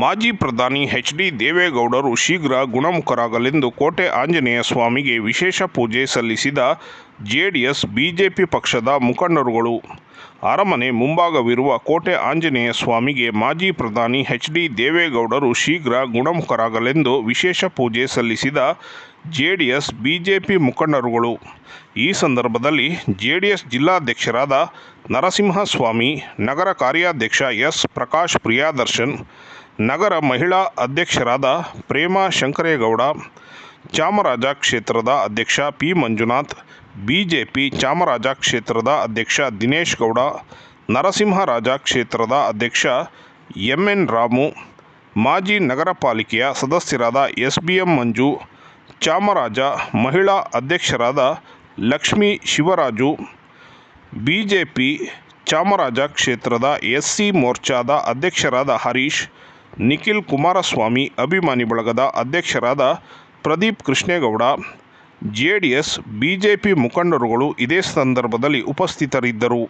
ಮಾಜಿ ಪ್ರಧಾನಿ H D ದೇವೇಗೌಡರು ಶೀಘ್ರ ಗುಣಮುಖರಾಗಲೆಂದು ಕೋಟೆ ಆಂಜನೇಯ ಸ್ವಾಮಿಗೆ ವಿಶೇಷ ಪೂಜೆ ಸಲ್ಲಿಸಿದ ಜೆಡಿಎಸ್, ಬಿಜೆಪಿ ಪಕ್ಷದ ಮುಖಂಡರುಗಳು. ಅರಮನೆ ಮುಂಭಾಗವಿರುವ ಕೋಟೆ ಆಂಜನೇಯ ಸ್ವಾಮಿಗೆ ಮಾಜಿ ಪ್ರಧಾನಿ ಎಚ್ ಡಿ ದೇವೇಗೌಡರು ಶೀಘ್ರ ಗುಣಮುಖರಾಗಲೆಂದು ವಿಶೇಷ ಪೂಜೆ ಸಲ್ಲಿಸಿದ ಜೆಡಿಎಸ್, ಬಿಜೆಪಿ ಮುಖಂಡರುಗಳು. ಈ ಸಂದರ್ಭದಲ್ಲಿ ಜೆಡಿಎಸ್ ಜಿಲ್ಲಾಧ್ಯಕ್ಷರಾದ ನರಸಿಂಹಸ್ವಾಮಿ, ನಗರ ಕಾರ್ಯಾಧ್ಯಕ್ಷ ಎಸ್ ಪ್ರಕಾಶ್ ಪ್ರಿಯಾದರ್ಶನ್ ನಗರ ಮಹಿಳಾ ಅಧ್ಯಕ್ಷರಾದ ಪ್ರೇಮಾ ಶಂಕರೇಗೌಡ, ಚಾಮರಾಜ ಕ್ಷೇತ್ರದ ಅಧ್ಯಕ್ಷ ಪಿ ಮಂಜುನಾಥ್, ಬಿಜೆಪಿ ಚಾಮರಾಜ ಕ್ಷೇತ್ರದ ಅಧ್ಯಕ್ಷ ದಿನೇಶ್ ಗೌಡ, ನರಸಿಂಹರಾಜ ಕ್ಷೇತ್ರದ ಅಧ್ಯಕ್ಷ ಎಂ ಎನ್ ರಾಮು, ಮಾಜಿ ನಗರ ಪಾಲಿಕೆಯ ಸದಸ್ಯರಾದ S B M Manju, Chamaraja ಮಹಿಳಾ ಅಧ್ಯಕ್ಷರಾದ ಲಕ್ಷ್ಮೀ ಶಿವರಾಜು, ಬಿಜೆಪಿ ಚಾಮರಾಜ ಕ್ಷೇತ್ರದ ಎಸ್ಸಿ ಮೋರ್ಚಾದ ಅಧ್ಯಕ್ಷರಾದ ಹರೀಶ್ ನಿಖಿಲ್ ಕುಮಾರಸ್ವಾಮಿ ಅಭಿಮಾನಿ ಬಳಗದ ಅಧ್ಯಕ್ಷರಾದ ಪ್ರದೀಪ್ ಕೃಷ್ಣೇಗೌಡ ಜೆಡಿಎಸ್ ಬಿಜೆಪಿ ಮುಖಂಡರುಗಳು ಇದೇ ಸಂದರ್ಭದಲ್ಲಿ ಉಪಸ್ಥಿತರಿದ್ದರು.